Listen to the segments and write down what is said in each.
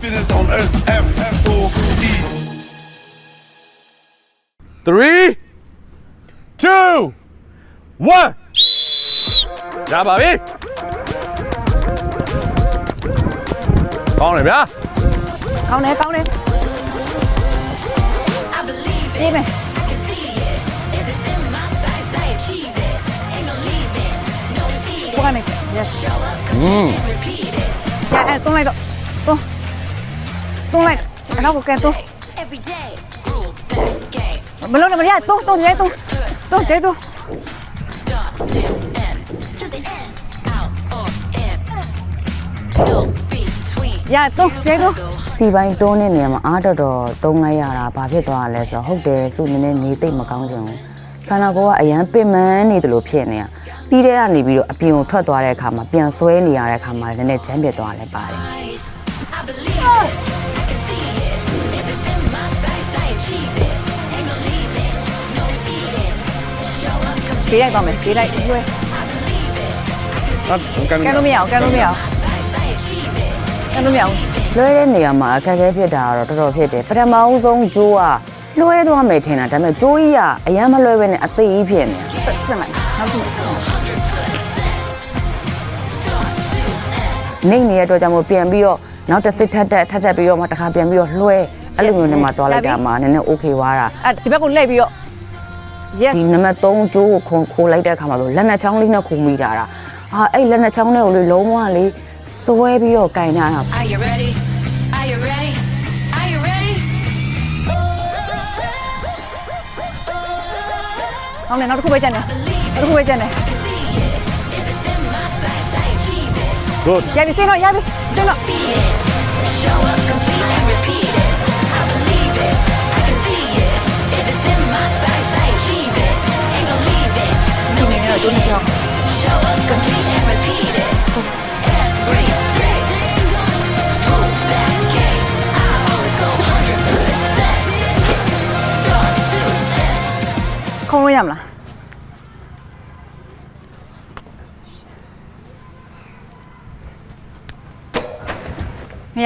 Feelings on earth, F O E. three two one ရပါပြီကောင်းတယ်ဗျာကောင်းတယ်ကောင်းတယ် I believe it. ပြေးမယ် I can see it. If it's in my sights, I achieve it. Ain't no leaving, no defeating. ကိုကနေ yes Show up, complete and repeat it. ရ အဲတွန်းလိုက်တော့တွန်းတွန်းလိုက်အနောက်ကိုကဲတွန်း Every day, rule that game. မလုံးနဲ့မရတွန်းတွန်းရဲတွန်းတွန်းရဲတွန်း Start to end, to the end, out or in. No between. ရတွန်းရဲတွန်းစီပိုင်းတွန်းတဲ့နေရာမှာအားတော်တော်တုံးလိုက်ရတာဘာဖြစ်သွားလဲဆိုတော့ဟုတ်တယ်သူနည်းနည်းနေသိပ်မကောင်းချင်ဘူးခန္ဓာကိုယ်ကအရန်ပင်ပန်းနေတယ်လို့ဖြစ်နေတာတီးတဲ့ကနေပြီးတော့အပြင်ကိုထွက်သွားတဲ့အခါမှာပြန်ဆွဲနေရတဲ့အခါမှာလည်းနည်းနည်းချမ်းပြတ်သွားလဲပါတယ် up, ပြေး complete လိုက်ပါမယ်ပြေးလိုက်ရွေး I believe it. I can see ဟာကန်ကဲလို့မရအောင်ကဲလို့မရအောင် sights, I achieve it. ကဲလို့မရအောင်လွှဲတဲ့နေရာမှာအခက်အခဲဖြစ်တာကတော့တော်တော်ဖြစ်တယ်ပထမဦးဆုံးဂျိုးကလွှဲသွားမယ်ထင်တာဒါပေမဲ့ဂျိုးကြီးကအရန်မလွှဲဘဲနဲ့အသေးကြီးဖြစ်နေတာစင်လိုက်နောက်တစ်ခုနေနေတဲ့အတွက်ကြောင့်မို့ပြန်ပြီးတော့နောက်တစ်စစ်ထက်တက်ထက်တက်ပြီးတော့မှတစ်ခါပြန်ပြီးတော့လွှဲအဲ့လိုမျိုးနဲ့မှသွားလိုက်တာမှနည်းနည်း okay ွားတာအဲဒီဘက်ကိုလှည့်ပြီးတော့ yes ဒီနံပါတ်3ကျိုးကိုခုံခိုးလိုက်တဲ့အခါမှာဆိုလက်နှစ်ချောင်းလေးနဲ့ခုံမိတာတာအာအဲ့လက်နှစ်ချောင်းနဲ့ကိုလေလုံးဝလေးစွဲပြီးတော့ကင်ထားတာ Are you ready? Are you ready? Are you ready? ဟောင်းနေနောက်တစ်ခုပဲကျန်တယ်နောက်တစ်ခုပဲကျန်တယ် If it's in my sights, I achieve it. good ရပြီစင်းတော့ရပြီစင်းတော့ no ဒီနေ့တော့တွန်းနေပြော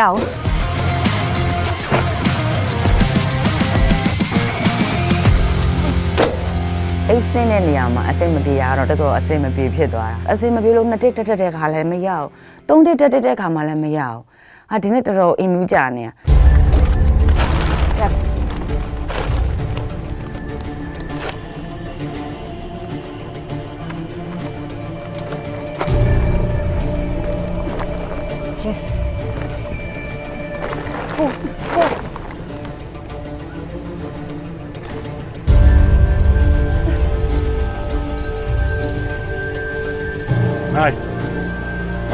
Show အိတ်ဆင်းတဲ့နေရာမှာအဆင်မပြေတာကတော့တော်တော်အဆင်မပြေဖြစ်သွားတာအဆင်မပြေလို့နှစ်တစ်တက်တက်တဲ့ခါလည်းမရဘူးသုံးတစ်တက်တက်တဲ့ခါမှလည်းမရဘူးဟာဒီနေ့တော်တော်အင်မူးကြနေရ yes ကိုကို nice ကော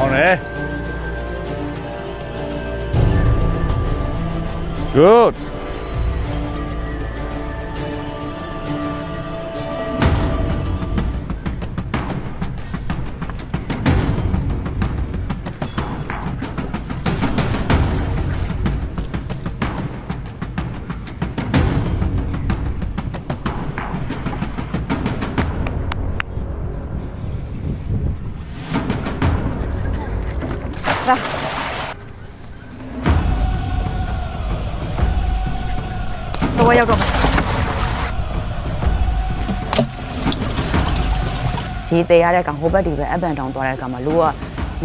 င်းတယ် good လာတော့ရောက်တော့မယ်ရေသေးရတဲ့ကောင်ဟိုဘက်ဒီဘက်အပန်တောင်သွားတဲ့ကောင်မှာလူက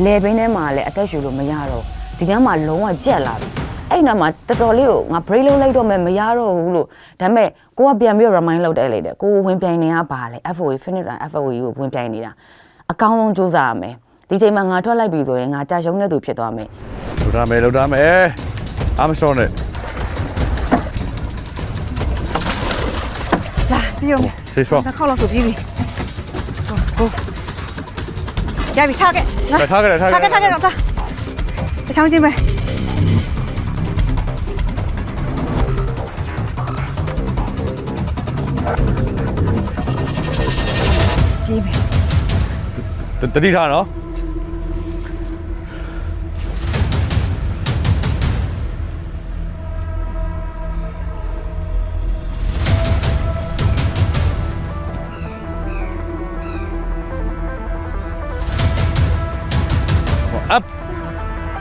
လေဘင်းထဲမှာလည်းအသက်ရှူလို့မရတော့ဒီကမ်းမှာလုံးဝကြက်လာပြီအဲ့နာမှာတော်တော်လေးကိုငါ break လုပ်လိုက်တော့မယ်မရတော့ဘူးလို့ဒါပေမဲ့ကိုကပြန်ပြီးတော့ remind လုပ်တယ်လိုက်တယ်ကိုဝင်ပြိုင်နေရပါလေ FOE finish line FOE ကိုဝင်ပြိုင်နေတာအကောင်းဆုံးစူးစမ်းရမယ် ဒီချိန်မှာငါထွက်လိုက်ပြီဆိုရင်ငါကြာရှုံးတဲ့သူဖြစ်သွားမယ်လုပ်ရမယ်လုပ်ရမယ်အမရှောင်းနဲ့လာပြီးတော့ဆေးရှောင်းတစ်ခေါက်လောက်ဆိုပြီးပြီကိုရပြီထားခဲ့လာထားခဲ့ထားထားခဲ့ခဲ့ထားခဲ့တော့ထားတချောင်းချင်းပဲပြီးပြီတတိထားနော်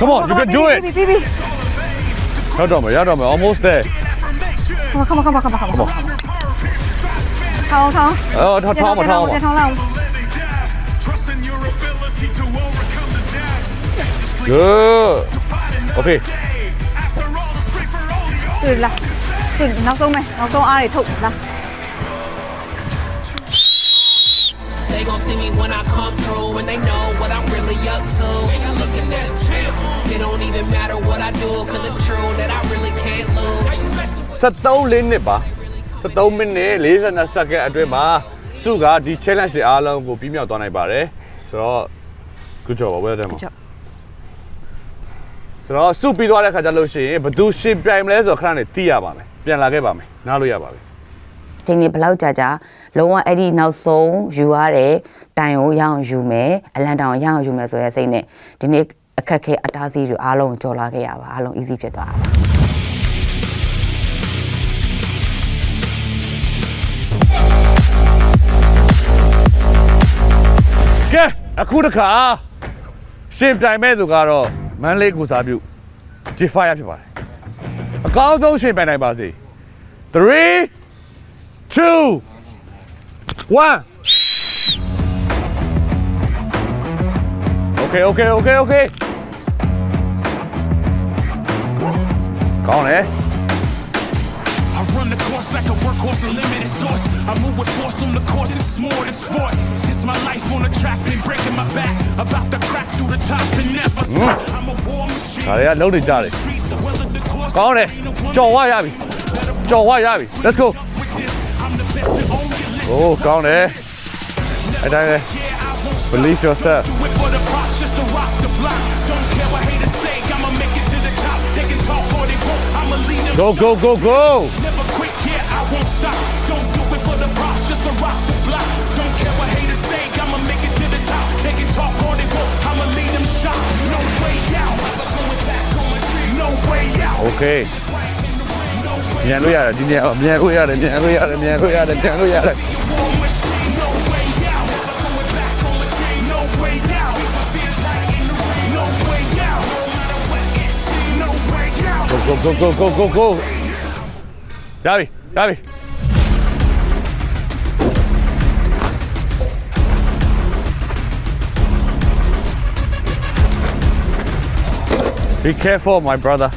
Come on you can do it ပြီးပြီးပြီးရတော့မယ်ရတော့မယ် almost there ခမခမခမခမခမထောင်းထောင်းအော်ထောင်းထောင်းမထောင်းမထောင်းလောက် good okay တွေ့လားတွေ့နောက်ဆုံးမယ်နောက်ဆုံးအားတွေထုတ်လား They gon' see me when I come through and they know what I'm really up to. It don't even matter what I do, cause it's true that I really can't lose. 73လေးနှစ်ပါ73မိနစ်42စက္ကန့်အတွင်းမှာစုကဒီ challenge တွေအားလုံးကိုပြီးမြောက်သွားနိုင်ပါတယ်ဆိုတော့ good job ပါ well done ပါ job ဆိုတော့စုပြီးသွားတဲ့ခါကျလို့ရှိရင်ဘယ်သူရှင်ပြိုင်မလဲဆိုတော့ခဏနေသိရပါမယ်ပြန်လာခဲ့ပါမယ်နားလို့ရပါပြီချိန်နေဘလောက်ကြာကြာလုံးဝအဲ့ဒီနောက်ဆုံးယူရတဲ့တိုင်ကိုရအောင်ယူမယ်အလန်တောင်ရအောင်ယူမယ်ဆိုတဲ့စိတ်နဲ့ဒီနေ့ အခက်ခဲအတားဆီးတွေအားလုံးကြော်လာခဲ့ရပါအားလုံး easy ဖြစ်သွားတာပါကဲအခုတခါရှင်ပြိုင်မဲ့သူကတော့မန်းလေးကိုစားပြု G5 ဖြစ်ပါတယ်အကောင်းဆုံးရှင်ပြိုင်နိုင်ပါစေ3 2 1 Okay okay okay okay ကောင်းတယ် I run the course like a workhorse, a limited source. I move with force on the course, this is more than sport. This my life on the track, been breaking my back. About to crack through the top and never stop. I'm a war machine. ဒါတွေကလုံးနေကြတယ် Streets, the weather, the course. ကောင်းတယ်ကြော်ဝရပြီကြော်ဝရပြီ let's go With this, I'm the best and only list. โอ้ကောင်းတယ်အဲ့တိုင်းပဲ Yeah, I won't stop. believe yourself Go, go, go, go. Never quit, yeah, I won't stop. Don't do it for the props, just to rock the block. Don't care what haters say, I'ma make it to the top. They can talk all they want, I'ma lead them shot. No way out. No way out. Okay. go, go, go, go, go, go. Davi, Davi. Be careful, my brother.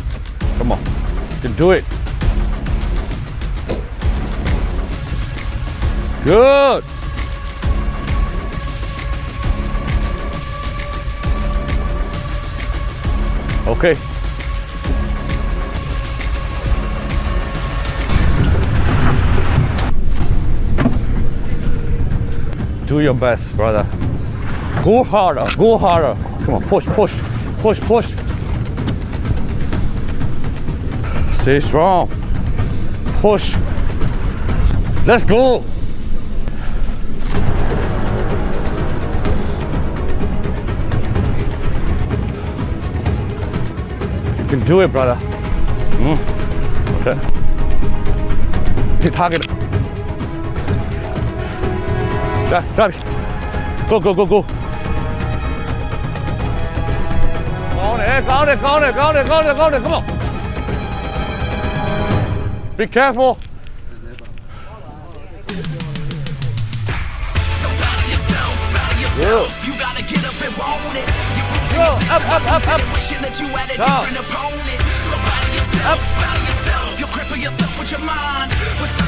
Come on, you can do it. Good. Okay. Do your best, brother. Go harder, go harder. Come on, push, push, push, push. Stay strong. Push. Let's go. You can do it, brother. Mm. Okay. Hit target. Go, go, go, go. Got it, got it, got it, got it, got it, got it. Come on. Be careful. You gotta get up and want it. Go, up, up, up, up. Wishing that you had a different opponent. So battle yourself, battle yourself. You're crippling yourself with your mind.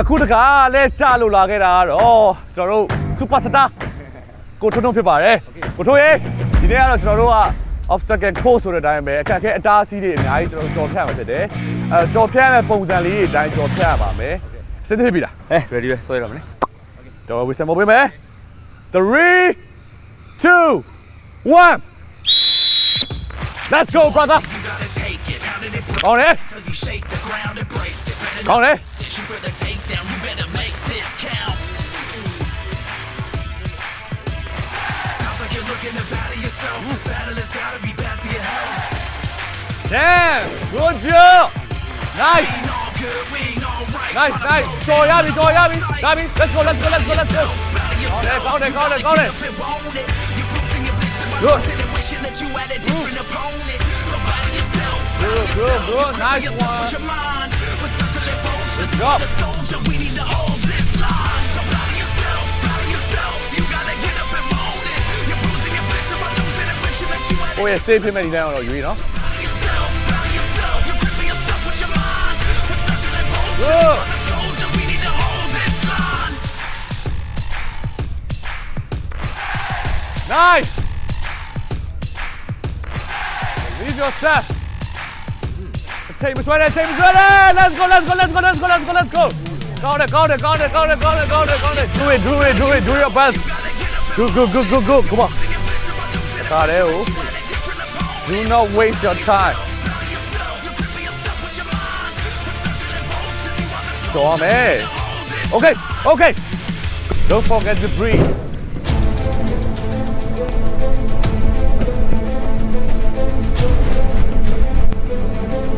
အခုတခါလဲကြလို့လာခဲ့တာကတော့ကျွန်တော်တို့ superstar ကိုထွန်းထွန်းဖြစ်ပါတယ်ကိုထွန်းရေဒီနေ့ကတော့ကျွန်တော်တို့က obstacle course ဆိုတဲ့အတိုင်းပဲအခက်အခဲအတားအဆီးတွေအများကြီးကျွန်တော်တို့ကြော်ဖြတ်မှာဖြစ်တယ်အဲကြော်ဖြတ်မဲ့ပုံစံလေးတွေအတိုင်းကြော်ဖြတ်ရပါမယ်စဉ်းစားပြီလားအဲ ready ပဲဆွဲရမလဲတော့ဝီစံမိုးပေးမယ်3 2 1 Let's go brother gotta take it, pound it, and ကောင်းတယ် till you shake the ground, embrace it. Better ကောင်းတယ် Damn good job Nice Ain't all good, we ain't all right. nice Gotta nice go ကြော်ရ down, ပြီကြော်ရပြီ fight. ရပြီ Let's go let's go let's go let's go Battle ကောင်းတယ် yourself. ကောင်းတယ်ကောင်းတယ်ကောင်းတယ် You gotta get up and want it. Leave yourself Take me sweater take me sweater Let's go let's go let's go let's go let's go let's go Count it count it count it count it count it count it count it Do it do it do it do your best Good good good good good come on ခါတယ်ဟို Do not waste your time တော်မယ် Okay okay Don't forget to breathe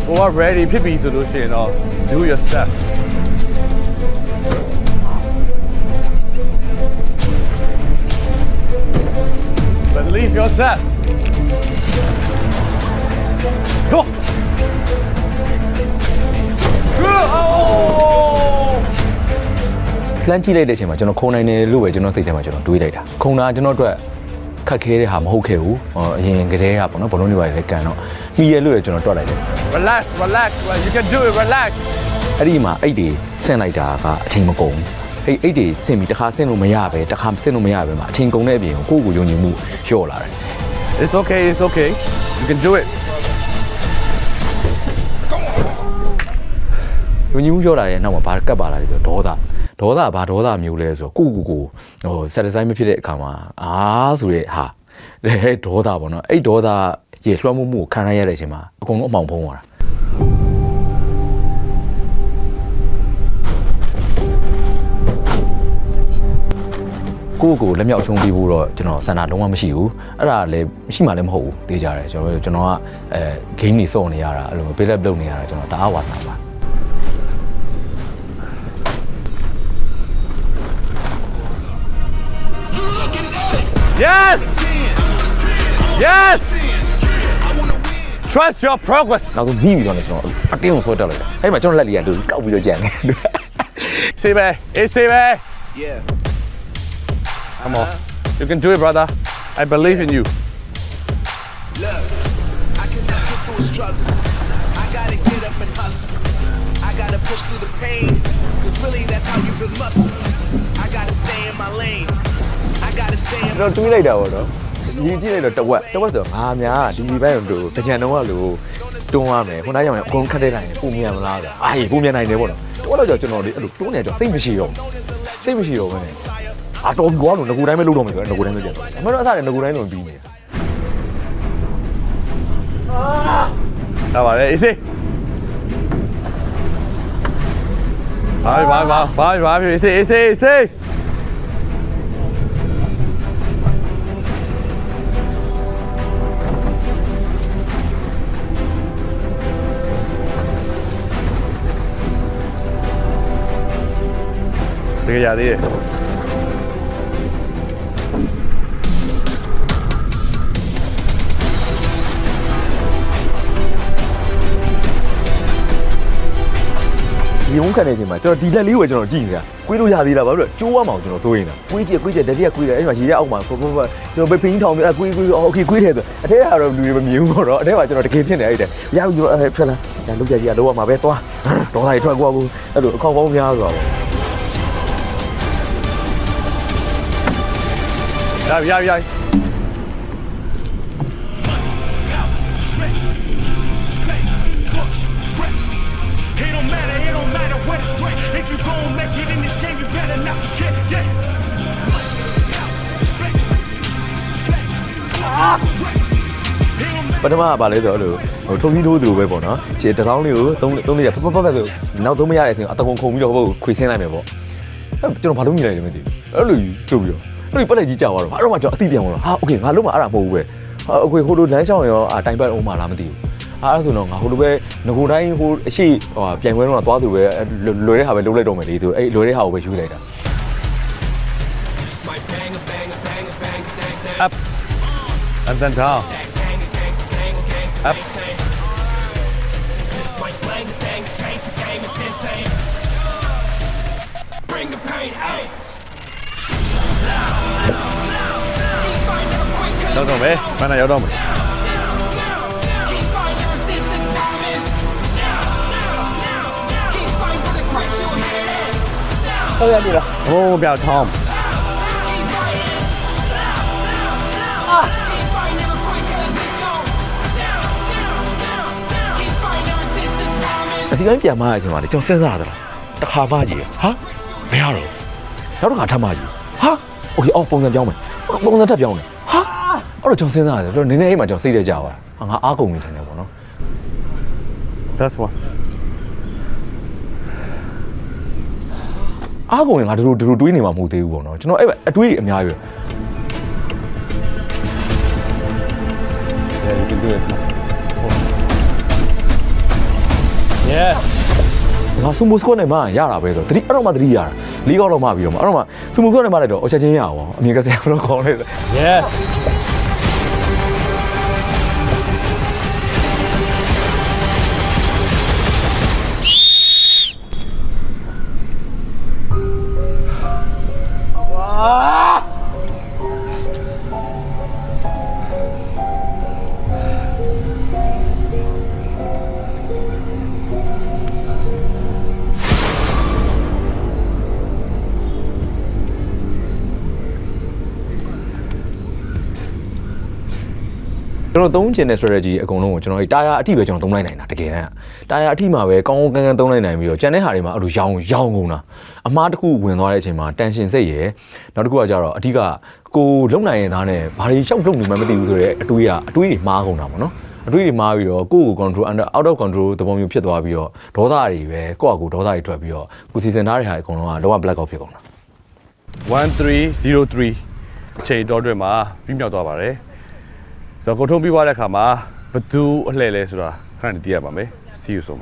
ကိုက ready ဖြစ်ပြီဆိုလို့ရှိရင်တော့ do yourself believe yourself go good oh လှမ်းကြည့်လိုက်တဲ့အချိန်မှာကျွန်တော်ခုံနိုင်တယ်လို့ပဲကျွန်တော်စိတ်ထဲမှာကျွန်တော်တွေးလိုက်တာခုံတာကျွန်တော်အတွက်ခက်ခဲတဲ့ဟာမဟုတ်ခဲ့ဘူးဟောအရင်ကတည်းကပေါ့နော်ဘလုံးတွေပါလေကန်တော့ မိရလို့လည်းကျွန်တော်တွက်လိုက်တယ် relax relax you can do it relax အဲ့ဒီမှာအိတ်တွေဆင့်လိုက်တာကအချိန်မကုန်ဘူးအဲ့အိတ်တွေဆင့်ပြီးတစ်ခါဆင့်လို့မရပဲတစ်ခါဆင့်လို့မရပဲမှာအချိန်ကုန်တဲ့အပြင်ကိုကိုယ့်ကိုယ်ယုံကြည်မှုလျှော့လာတယ် it's okay it's okay you can do it ယုံကြည်မှုလျှော့လာတဲ့နောက်မှာဘာကတ်ပါလာလဲဆိုတော့ဒေါသဒေါသဘာဒေါသမျိုးလဲဆိုတော့ကိုယ့်ကိုယ်ကိုဟို satisfy မဖြစ်တဲ့အခါမှာအာဆိုတဲ့ဟာလေဒေါသပေါ့နော်အဲ့ဒေါသ ရေလွှမ်းမိုးမှုကိုခံရရတဲ့အချိန်မှာအကုန်လုံးအမှောင်ဖုံးသွားတာကိုယ့်ကိုယ်လက်မြောက်ချုံးပြီးဖို့တော့ကျွန်တော်စန္ဒလုံးဝမရှိဘူးအဲ့ဒါလည်းမရှိမှလည်းမဟုတ်ဘူးသိကြတယ်ကျွန်တော်ကျွန်တော်ကအဲ game တွေစော့နေရတာအဲ့လို build up လုပ်နေရတာကျွန်တော်တအားဝါသနာပါ yes yes trust your progress နောက်ဆုံးပြီးပြီဆိုတော့ကျွန်တော်အတင်းကိုစော့တက်လိုက်တာအဲ့မှာကျွန်တော်လက်လေးကလူကောက်ပြီးတော့ကြံနေ See me, it's see me. Yeah. Come on. You can do it, brother. I believe in you. Look, I cannot sit through a struggle. I gotta get up and hustle. I gotta push through the pain. Cause really that's how you build muscle. I gotta stay in my lane. I gotta stay in ကျွန်တော်တွေးလိုက်တာပေါ့နော် ဒီကြည့်လိုက်တော့တဝက်တဝက်ဆိုတော့ငါများဒီဒီဘက်တို့တကြံတော့လို့တွန်းရမယ်ခုနကကြောင်အကုန်ခတ်တဲ့နိုင်ပုံမြန်မလားဆိုအာကြီးပုံမြန်နိုင်တယ်ပေါ့နော်တဝက်တော့ကျွန်တော်ဒီအဲ့လိုတွန်းနေတော့စိတ်မရှိတော့စိတ်မရှိတော့ဘယ်နဲ့အာတော်ကွာလို့ငကူတိုင်းပဲလုပ်တော့မယ်ဆိုတော့ငကူတိုင်းပဲပြန်တော့အမှန်တော့အစားတယ်ငကူတိုင်းလုံးပြီးနေ How about it? Easy. Bye, bye, bye, bye, bye. Easy, easy, easy. Sige, ja, det er. ဒီုံခံတဲ့အချိန်မှာကျွန်တော်ဒီလက်လေးကိုကျွန်တော်ကြည့်နေတာကွေးလို့ရသေးလားဘာလို့လဲကျိုးရမအောင်ကျွန်တော်သိုးနေတာကွေးကြည့်ကွေးကြည့်တတိယကွေးတယ်အဲ့မှာရေရအောက်မှာကိုကိုကိုကျွန်တော်ပဲပင်းထောင်ပြီးကွေးကွေးโอเคကွေးတယ်ဆိုအထဲကတော့လူတွေမမြင်ဘူးပေါ့နော်အထဲမှာကျွန်တော်တကယ်ဖြစ်နေအဲ့တဲ့ရအောင်ကျွန်တော်ဖက်လာဒါလုတ်ကြကြီးကလောကမှာပဲသွားဒေါ်လာတွေထွက်ကွာကိုအဲ့လိုအခေါက်ပေါင်းများဆိုတာပေါ့ forget, yeah. Respect. It don't matter. ပထမကပါလဲဆိုတော့အဲ့လိုဟိုထုံကြီးထိုးသူလိုပဲပေါ့နော်ခြေတစ်စောင်းလေးကိုသုံးသုံးလေးရဖဖဖဖဆိုနောက်သုံးမရတဲ့အချိန်အတကုံခုံပြီးတော့ဟိုခွေဆင်းလိုက်မယ်ပေါ့အဲ့ကျွန်တော်ဘာလို့မြင်လိုက်လဲမသိဘူးအဲ့လိုကျုပ်ပြီးတော့ အဲ့လိုပက်လက်ကြီးကြောက်သွားတော့ဘာတော့မှကျွန်တော်အသိပြန်သွားတော့ဟာโอเคငါလုံးမအဲ့ဒါမဟုတ်ဘူးပဲဟာအကွေဟိုလိုလမ်းချောင်းရောအာတိုင်ပတ်အောင်မလားမသိဘူးဟာအဲ့ဒါဆိုတော့ငါဟိုလိုပဲငကိုတိုင်းဟိုအရှိဟိုပြိုင်ပွဲတော့သွားသူပဲလွယ်တဲ့ဟာပဲလုံးလိုက်တော့မယ်လေဆိုအဲ့လွယ်တဲ့ဟာကိုပဲယူလိုက်တာ Might bang a bang a bang a bang a bang bang. up and then down them quick 'cause တော့တော့ပဲမနက်ရောက်တော့မယ် Keep finding receipt the diamonds. Keep finding for the great you hear that. ဟုတ်ရပြီလားဟိုးပြောက်ထောင်း Keep fighting. Keep fighting never quit 'cause it go down, down, down, down. Keep fighting receipt the diamonds. အစီပိုင်းပြန်မရချင်ပါလေကျွန်တော်စဉ်းစားရတာတစ်ခါမှကြီးဟာမရတော့နောက်တစ်ခါထပ်မှကြီးဟာโอเคအော်ပုံစံပြောင်းမယ်ပုံစံထပ်ပြောင်းတယ်ဟာ အဲ့တော့ကျွန်တော်စဉ်းစားရတယ်ကျွန်တော်နည်းနည်းအိမ်မှာကျွန်တော်စိတ်ထဲကြာသွားတာငါအားကုန်နေတယ်ပေါ့နော် that's one အားကုန်ရင်ငါတို့တို့တွေးနေမှာမဟုတ်သေးဘူးပေါ့နော်ကျွန်တော်အဲ့အတွေးတွေအများကြီးပဲ yeah you can do it yeah ငါစူမိုစကွတ်နဲ့မှရတာပဲဆိုတတိအဲ့တော့မှတတိရတာလေးကောက်တော့မှပြီးတော့မှအဲ့တော့မှစူမိုစကွတ်နဲ့မှလည်းတော့အချက်ချင်းရအောင်အမြင်ကစရာဘယ်လိုခေါ်လဲ yes ကျွ တော်သုံးကျင်တဲ့ strategy အကုန်လုံးကိုကျွန်တော်တာယာအထိပဲကျွန်တော်သုံးလိုက်နိုင်တာတကယ်တမ်းတာယာအထိမှာပဲကောင်းကောင်းကန်းကန်းသုံးလိုက်နိုင်ပြီးတော့ကျန်တဲ့ဟာတွေမှာအဲ့လိုရောင်ရောင်ကုန်တာအမားတစ်ခုဝင်သွားတဲ့အချိန်မှာတန်ရှင်စိတ်ရယ်နောက်တစ်ခုကကြတော့အဓိကကိုလုံနိုင်ရင်သားနဲ့ဘာတွေရှောက်လုံနေမှမသိဘူးဆိုတော့အတွေးကအတွေးတွေမှားကုန်တာပေါ့နော်အတွေးတွေမှားပြီးတော့ကိုယ့်ကို control under out of control သဘောမျိုးဖြစ်သွားပြီးတော့ဒေါသတွေပဲကိုယ့်အကူဒေါသတွေထွက်ပြီးတော့ကိုစီစဉ်ထားတဲ့ဟာအကုန်လုံးကလောက black out ဖြစ်ကုန်တာ1303အချိန်တော်တွင်မှာပြီးမြောက်သွားပါတယ် ဆိုတော့ကိုထုံးပြီးသွားတဲ့အခါမှာဘသူအလှည့်လဲဆိုတာခဏနေသိရပါမယ် see you soon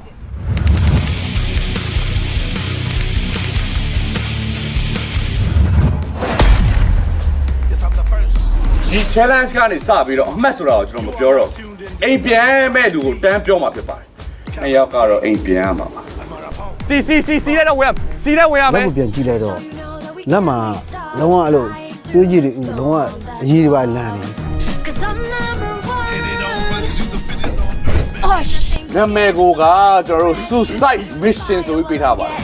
ဒီ challenge ကနေစပြီးတော့အမှတ်ဆိုတာကိုကျွန်တော်မပြောတော့ဘူးအိမ်ပြန်မဲ့လူကိုတန်းပြောမှာဖြစ်ပါတယ်။နှစ်ယောက်ကတော့အိမ်ပြန်ရမှာပါ။စီစီစီစီရတော့ဝင်စီရဝင်ရမလက်ယ်ကိုပြန်ကြည့်လိုက်တော့လက်မှာလုံးဝအဲ့လိုတွေးကြည့်တယ်လုံးဝအရေးတွေပါလန့်နေ နာမည်ကိုကကျွန်တော်တို့ suicide mission ဆိုပြီးပေးထားပါတယ်